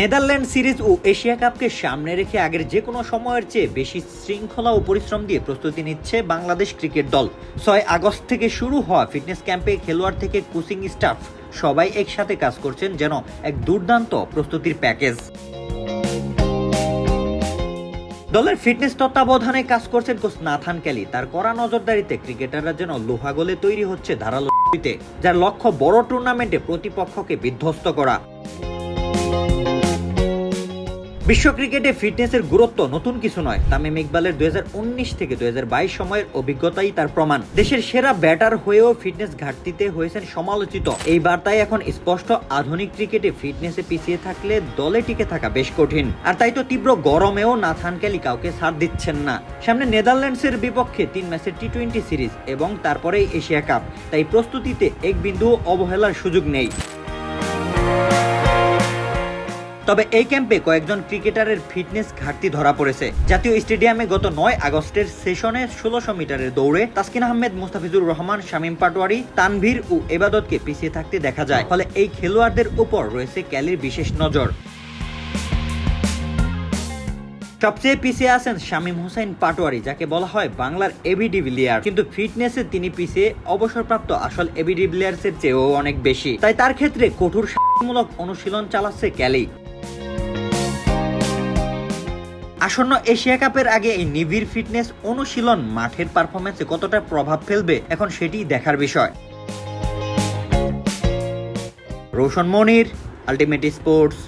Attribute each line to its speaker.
Speaker 1: Netherland series ও Asia কাপকে সামনে রেখে আগের যে কোনো সময়ের চেয়ে বেশি শৃঙ্খলা ও পরিশ্রম দিয়ে প্রস্তুতি নিচ্ছে বাংলাদেশ ক্রিকেট দল। ছয় আগস্ট থেকে শুরু হওয়া ফিটনেস ক্যাম্পে খেলোয়াড় থেকে কোচিং স্টাফ সবাই একসাথে কাজ করছেন যেন এক দুর্দান্ত প্রস্তুতির প্যাকেজ। দলের ফিটনেস তত্ত্বাবধানে কাজ করছেন কোচ নাথান ক্যালি। তার কড়া নজরদারিতে ক্রিকেটাররা যেন লোহাগলে তৈরি হচ্ছে ধারালোতে যার লক্ষ্য বড় টুর্নামেন্টে প্রতিপক্ষকে বিধ্বস্ত করা। বিশ্ব ক্রিকেটে ফিটনেসের গুরুত্ব নতুন কিছু নয়। তামিম ইকবালের দুই হাজার উনিশ থেকে দুই হাজার বাইশ সময়ের অভিজ্ঞতাই তার প্রমাণ। দেশের সেরা ব্যাটার হয়েও ফিটনেস ঘাটতিতে হয়েছেন সমালোচিত। এই বার্তায় এখন স্পষ্ট, আধুনিক ক্রিকেটে ফিটনেসে পিছিয়ে থাকলে দলে টিকে থাকা বেশ কঠিন। আর তাই তো তীব্র গরমেও নাথান ক্যালি কাউকে ছাড় দিচ্ছেন না। সামনে নেদারল্যান্ডসের বিপক্ষে তিন ম্যাচের টি টোয়েন্টি সিরিজ এবং তারপরেই এশিয়া কাপ। তাই প্রস্তুতিতে এক বিন্দু অবহেলার সুযোগ নেই। তবে এই ক্যাম্পে কয়েকজন ক্রিকেটারের ফিটনেস ঘাটতি ধরা পড়েছে। জাতীয় স্টেডিয়ামে গত নয় আগস্টের সেশনে ষোলোশো মিটারের দৌড়ে তাসকিন আহমেদ, মুস্তাফিজুর রহমান, শামীম পাটোয়ারি, তানভীর ও এবাদতকে পিছিয়ে থাকতে দেখা যায়। ফলে এই খেলোয়াড়দের উপর রয়েছে ক্যালির বিশেষ নজর। সবচেয়ে পিছিয়ে আছেন শামীম হোসেন পাটোয়ারি, যাকে বলা হয় বাংলার এবি ডিভিলিয়ার। কিন্তু ফিটনেসে তিনি পিছিয়ে অবসরপ্রাপ্ত আসল এবি ডিভিলিয়ার্সের চেয়েও অনেক বেশি। তাই তার ক্ষেত্রে কঠোর মূলক অনুশীলন চালাচ্ছে ক্যালি। আসন্ন এশিয়া কাপের আগে এই নিবিড় ফিটনেস অনুশীলন মাঠের পারফরমেন্সে কতটা প্রভাব ফেলবে, এখন সেটি দেখার বিষয়। রোশন মনির আলটিমেট স্পোর্টস